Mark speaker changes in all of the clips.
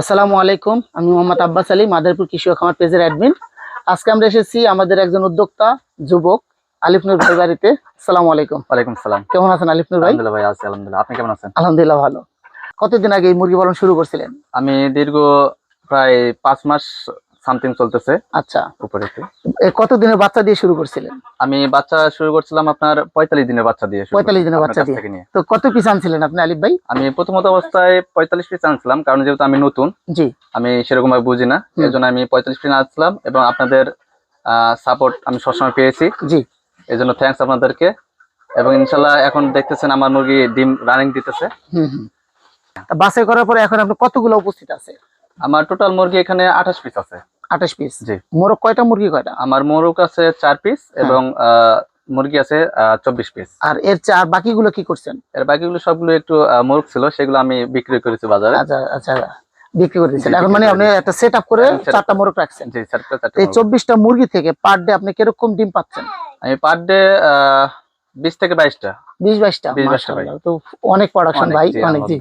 Speaker 1: আসসালামু আলাইকুম আমি মোহাম্মদ আব্বাস আলী মাদারপুর কৃষি খামার পেজের অ্যাডমিন আজকে আমরা এসেছি আমাদের একজন উদ্যোক্তা যুবক আলিফনুর ভাই বাড়িতে। আসসালামু আলাইকুম।
Speaker 2: ওয়ালাইকুম সালাম।
Speaker 1: কেমন আছেন আলিফনুর ভাই?
Speaker 2: আলহামদুলিল্লাহ ভাই আছি আলহামদুলিল্লাহ। আপনি কেমন আছেন?
Speaker 1: আলহামদুলিল্লাহ ভালো। কতদিন আগে এই মুরগি পালন শুরু করছিলেন?
Speaker 2: আমি দীর্ঘ প্রায় পাঁচ মাস সামথিং চলতেছে
Speaker 1: আচ্ছা।
Speaker 2: উপরে
Speaker 1: এ কতদিনের বাচ্চা দিয়ে শুরু করছিলেন?
Speaker 2: আমি বাচ্চা শুরু করছিলাম আপনার পঁয়তাল্লিশ দিনের বাচ্চা দিয়ে
Speaker 1: 45 দিনের বাচ্চা দিয়ে। তো কত পিস আনছিলেন আপনি আলিফ ভাই?
Speaker 2: আমি প্রথমত অবস্থায় পঁয়তাল্লিশ পিস আনছিলাম কারণ যেহেতু আমি নতুন
Speaker 1: জি।
Speaker 2: আমি সেরকম ভাবে বুঝি না। এর জন্য আমি পঁয়তাল্লিশ পিস আনছিলাম এবং আপনাদের সাপোর্ট আমি সবসময় পেয়েছি।
Speaker 1: জি।
Speaker 2: এই জন্য থ্যাংকস আপনাদেরকে। এবং ইনশাল্লাহ এখন দেখতেছেন আমার মুরগি ডিম রানিং দিতেছে।
Speaker 1: বাছাই করার পরে এখন আপনি কতগুলো উপস্থিত আছে?
Speaker 2: আমার টোটাল মুরগি এখানে আঠাশ পিস আছে।
Speaker 1: আঠাশ পিস। মোরগ কয়টা? মুরগি কয়টা?
Speaker 2: আমার মোরগ আছে চার পিস
Speaker 1: হ্যাঁ।
Speaker 2: এবং আহ, মুরগি আছে চব্বিশ পিস
Speaker 1: আর এর চা আর বাকিগুলো কি করছেন?
Speaker 2: এর বাকিগুলো সবগুলো একটু মোরগ ছিল সেগুলো আমি বিক্রি করেছি বাজারে।
Speaker 1: আচ্ছা আচ্ছা বিক্রি করে দিচ্ছেন এখন মানে আপনি একটা সেট আপ করে
Speaker 2: হ্যাঁ,
Speaker 1: চারটা মোরগ রাখছেন। এই চব্বিশটা মুরগি থেকে পার ডে আপনি কীরকম ডিম পাচ্ছেন?
Speaker 2: আমি পার ডে বিশ থেকে বাইশটা।
Speaker 1: বিশ বাইশটা
Speaker 2: 20 22টা
Speaker 1: মাশাআল্লাহ। তো অনেক প্রোডাকশন ভাই অনেক জি।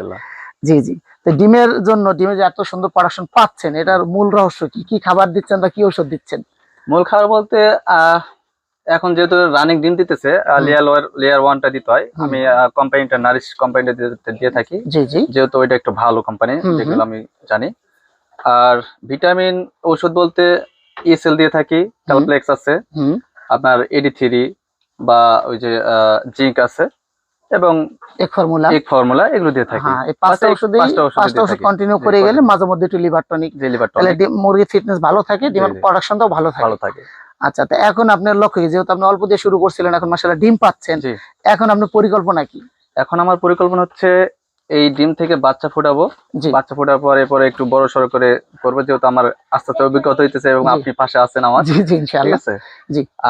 Speaker 1: জি জি। তো ডিমের জন্য ডিমে যে এত সুন্দর প্রোডাকশন পাচ্ছেন এটার মূল রহস্য কি? কি খাবার দিচ্ছেন বা কি ওষুধ দিচ্ছেন?
Speaker 2: মূল খাবার বলতে এখন যেহেতু রানিং ডিম দিতেছে। লেয়ার লেয়ার ওয়ানটা দিতে হয়। আমি কোম্পানিটা নারিশ কোম্পানিটা দিয়ে থাকি।
Speaker 1: জি জি।
Speaker 2: যেহেতু ওইটা একটু ভালো কোম্পানি। যেগুলো আমি জানি। আর ভিটামিন ওষুধ বলতে ইএসএল দিয়ে থাকি ক্যালপ্লেক্স আছে।
Speaker 1: হুম।
Speaker 2: আপনার এডি থ্রি বা ওই যে জিঙ্ক আছে। এবং
Speaker 1: এক ফর্মুলা।
Speaker 2: এক ফর্মুলা এগুলো দিয়ে থাকে।
Speaker 1: হ্যাঁ এই পাঁচটা
Speaker 2: ওষুধই
Speaker 1: ওষুধে
Speaker 2: পাঁচটা ওষুধ।
Speaker 1: কন্টিনিউ করে গেলে। মাঝে মধ্যে একটু লিভার টনিক
Speaker 2: লিভার টনিক
Speaker 1: তাহলে ডিম- মুরগির ফিটনেস ভালো থাকে
Speaker 2: ডিম।
Speaker 1: প্রোডাকশনটাও ভালো থাকে।
Speaker 2: ভালো থাকে।
Speaker 1: আচ্ছা তো এখন আপনার লক্ষ্য কি? যেহেতু আপনি অল্প দিয়ে শুরু করছিলেন এখন মাসাল্লাহ ডিম পাচ্ছেন। এখন আপনার পরিকল্পনা কি?
Speaker 2: এখন আমার পরিকল্পনা হচ্ছে এই ডিম থেকে বাচ্চা ফোটাবো। বাচ্চা ফোটার পরে পরে একটু বড় সড়ো করে করব যেহেতু আমার আস্তে আস্তে অভিজ্ঞতা হইতেছে এবং আপনি পাশে আছেন আমার। ঠিক আছে?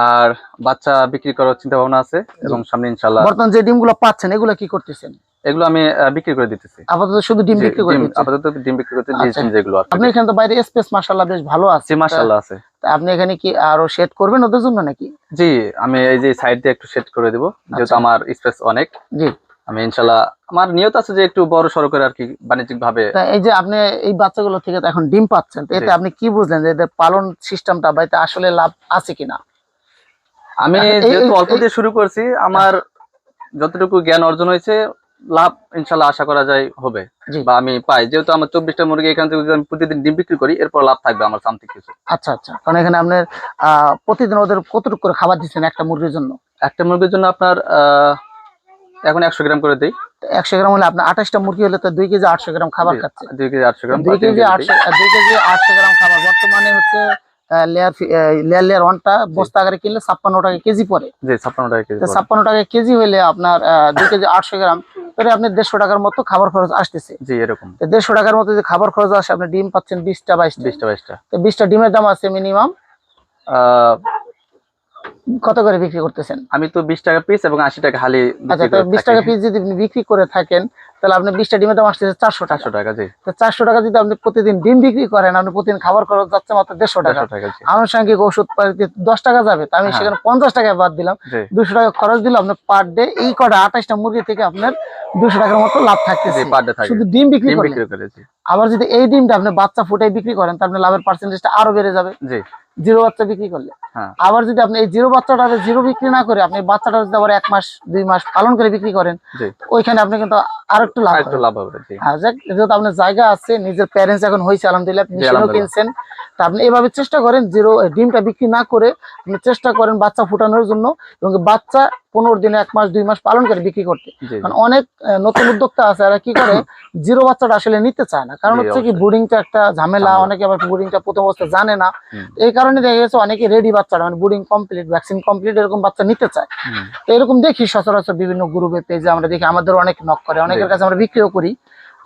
Speaker 2: আর বাচ্চা বিক্রি করার চিন্তা ভাবনা আছে এবং সামনে ইনশাল্লাহ
Speaker 1: বর্তমান যে ডিমগুলো পাচ্ছেন এগুলো কি করতেছেন?
Speaker 2: এগুলো আমি বিক্রি করে দিতেছি।
Speaker 1: আপাতত শুধু ডিম বিক্রি করে
Speaker 2: আপাতত ডিম বিক্রি করতে
Speaker 1: আচ্ছা।
Speaker 2: দিয়েছেন যেগুলো
Speaker 1: আপনি এখানে তো বাইরে স্পেস মাশাআল্লাহ বেশ ভালো আছে।
Speaker 2: মাশাআল্লাহ আছে।
Speaker 1: আপনি এখানে কি আরও সেট করবেন ওদের জন্য নাকি?
Speaker 2: জি আমি এই যে সাইড দিয়ে একটু সেট করে দিব যেহেতু
Speaker 1: আচ্ছা।
Speaker 2: আমার স্পেস অনেক।
Speaker 1: জি।
Speaker 2: আমি ইনশাল্লাহ আমার নিয়ত আছে যে একটু বড় সড়ো করে আর কি বাণিজ্যিক ভাবে
Speaker 1: এই যে আপনি এই বাচ্চাগুলো থেকে এখন ডিম পাচ্ছেন এতে আপনি কি বুঝলেন যে এদের পালন সিস্টেমটা বা এতে আসলে লাভ আছে কিনা?
Speaker 2: আমি যেহেতু অল্প দিয়ে শুরু করছি আমার যতটুকু জ্ঞান অর্জন হয়েছে লাভ ইনশাল্লাহ আশা করা যায় হবে বা আমি পাই। যেহেতু আমার চব্বিশটা মুরগি এখান থেকে আমি প্রতিদিন ডিম বিক্রি করি এরপর লাভ থাকবে আমার সামথিং কিছু।
Speaker 1: আচ্ছা আচ্ছা। কারণ এখানে আপনার আহ প্রতিদিন ওদের কতটুকু করে খাবার দিচ্ছেন একটা মুরগির জন্য?
Speaker 2: একটা মুরগির জন্য আপনার আহ, এখন একশো গ্রাম করে দিই।
Speaker 1: একশো গ্রাম হলে আপনার আঠাশটা মুরগি হলে তো দুই কেজি আটশো গ্রাম খাবার খাচ্ছে।
Speaker 2: দুই কেজি আটশো গ্রাম
Speaker 1: দুই কেজি আটশো
Speaker 2: দুই।
Speaker 1: কেজি আটশো গ্রাম খাবার। বর্তমানে হচ্ছে লেয়ার লেয়ার লেয়ার ওয়ানটা বস্তা আকারে কিনলে ছাপ্পান্ন টাকা কেজি
Speaker 2: জি ছাপ্পান্ন টাকা কেজি
Speaker 1: ছাপ্পান্ন টাকা কেজি হলে আপনার দুই কেজি আটশো গ্রাম তাহলে আপনি দেড়শো টাকার মতো খাবার খরচ আসতেছে।
Speaker 2: জি এরকম।
Speaker 1: দেড়শো টাকার মতো যে খাবার খরচ আসে আপনি ডিম পাচ্ছেন বিশটা বাইশটা।
Speaker 2: বিশটা বাইশটা।
Speaker 1: তো বিশটা ডিমের দাম আছে মিনিমাম?
Speaker 2: আহ,
Speaker 1: কত করে বিক্রি করতেছেন?
Speaker 2: আমি তো বিশ টাকা পিস এবং আশি টাকা হালি
Speaker 1: আচ্ছা বিশ টাকা পিস যদি আপনি বিক্রি করে থাকেন তাহলে আপনি বিশটা ডিমের দাম আসতেছে চারশো টাকা।
Speaker 2: টাকা জি।
Speaker 1: তো চারশো টাকা যদি আপনি প্রতিদিন ডিম বিক্রি করেন আপনি প্রতিদিন খাবার খরচ যাচ্ছে মাত্র দেড়শো টাকা। আনুষঙ্গিক ওষুধ দশ টাকা যাবে তা আমি
Speaker 2: হ্যাঁ।
Speaker 1: সেখানে পঞ্চাশ টাকায় বাদ দিলাম। দুশো টাকা খরচ দিলাম আপনার পার ডে এই কটা আঠাশটা মুরগি থেকে আপনার দুশো টাকার মতো লাভ থাকতেছে। শুধু ডিম বিক্রি
Speaker 2: করে
Speaker 1: আবার যদি এই ডিমটা আপনি বাচ্চা ফুটাই বিক্রি করেন তাহলে লাভের পার্সেন্টেজটা আরও বেড়ে যাবে। জিরো বাচ্চা বিক্রি করলে।
Speaker 2: হ্যাঁ।
Speaker 1: আবার যদি আপনি এই জিরো বাচ্চাটা জিরো বিক্রি না করে আপনি বাচ্চাটা যদি আবার এক মাস দুই মাস পালন করে বিক্রি করেন ওইখানে আপনি কিন্তু আরও একটু লাভ
Speaker 2: একটু লাভ হবে
Speaker 1: হ্যাঁ যাক যেহেতু আপনার জায়গা আছে নিজের প্যারেন্টস এখন হয়েছে আলহামদুলিল্লাহ আপনি মেশিনও কিনছেন। তা আপনি এভাবে চেষ্টা করেন জিরো ডিমটা বিক্রি না করে আপনি চেষ্টা করেন বাচ্চা ফুটানোর জন্য এবং বাচ্চা পনেরো দিন এক মাস দুই মাস পালন করে বিক্রি করতে। কারণ অনেক নতুন উদ্যোক্তা আছে এরা কি করে জিরো বাচ্চাটা আসলে নিতে চায় না। কারণ হচ্ছে কি। বুডিংটা একটা ঝামেলা। অনেকে আবার বুডিংটা প্রথম অবস্থায় জানে না। এই কারণে দেখা গেছে অনেকে রেডি বাচ্চাটা মানে বুডিং কমপ্লিট ভ্যাকসিন কমপ্লিট এরকম বাচ্চা নিতে চায়। তো এরকম দেখি সচরাচর বিভিন্ন গ্রুপে পেজে আমরা দেখি আমাদের অনেক নক করে অনেকের কাছে আমরা বিক্রিও করি।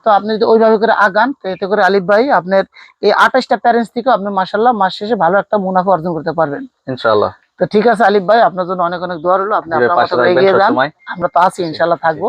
Speaker 1: তো আপনি যদি ওইভাবে করে আগান তো এতে করে আলিফ ভাই আপনার এই আঠাশটা প্যারেন্টস থেকে আপনি মাসাল্লাহ মাস শেষে ভালো একটা মুনাফা অর্জন করতে পারবেন।
Speaker 2: ইনশাআল্লাহ।
Speaker 1: তো ঠিক আছে আলিফ ভাই আপনার জন্য অনেক অনেক দোয়া রইল। আপনি আপনার মতো এগিয়ে যান। আমরা তো আছি ইনশাল্লাহ থাকব।